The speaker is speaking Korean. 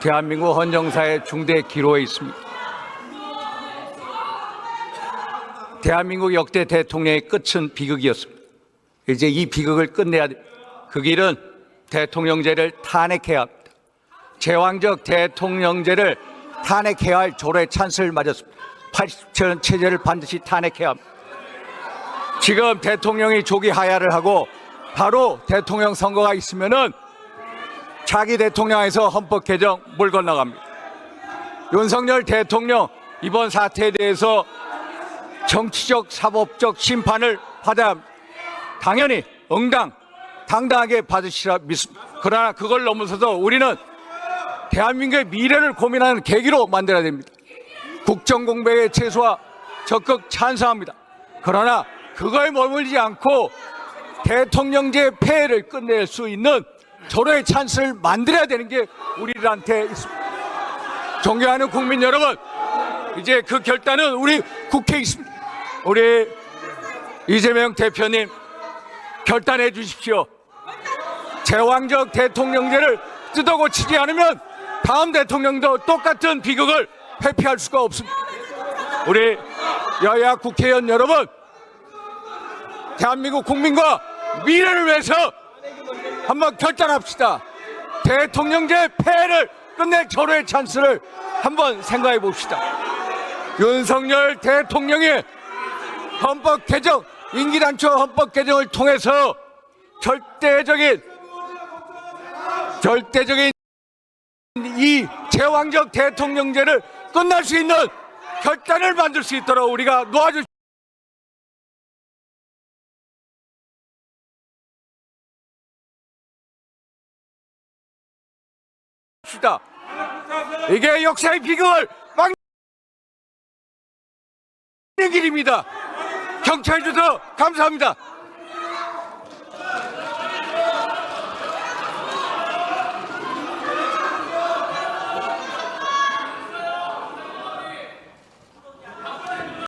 대한민국 헌정사의 중대 기로에 있습니다. 대한민국 역대 대통령의 끝은 비극이었습니다. 이제 이 비극을 끝내야 돼. 그 길은 대통령제를 탄핵해야 합니다. 제왕적 대통령제를 탄핵해야 할 조로의 찬스를 맞았습니다. 87년 체제를 반드시 탄핵해야 합니다. 지금 대통령이 조기 하야를 하고 바로 대통령 선거가 있으면은 자기 대통령에서 헌법 개정 물 건너갑니다. 윤석열 대통령 이번 사태에 대해서 정치적 사법적 심판을 합니다. 당연히 응당 당당하게 받으시라 믿습니다. 그러나 그걸 넘어서서 우리는 대한민국의 미래를 고민하는 계기로 만들어야 됩니다. 국정 공백의 최소화 적극 찬성합니다. 그러나 그거에 머물지 않고 대통령제 폐해를 끝낼 수 있는 절호의 찬스를 만들어야 되는 게 우리들한테 있습니다. 존경하는 국민 여러분, 이제 그 결단은 우리 국회에 있습니다. 우리 이재명 대표님 결단해 주십시오. 제왕적 대통령제를 뜯어고치지 않으면 다음 대통령도 똑같은 비극을 회피할 수가 없습니다. 우리 여야 국회의원 여러분, 대한민국 국민과 미래를 위해서 한번 결단합시다. 대통령제 폐해를 끝낼 절호의 찬스를 한번 생각해 봅시다. 윤석열 대통령의 헌법 개정, 임기 단초 헌법 개정을 통해서 절대적인 절대적인 이 제왕적 대통령제를 끝날 수 있는 결단을 만들 수 있도록 우리가 놓아주 시다 이게 역사의 비극을 막는 길입니다. 경찰 주도 감사합니다.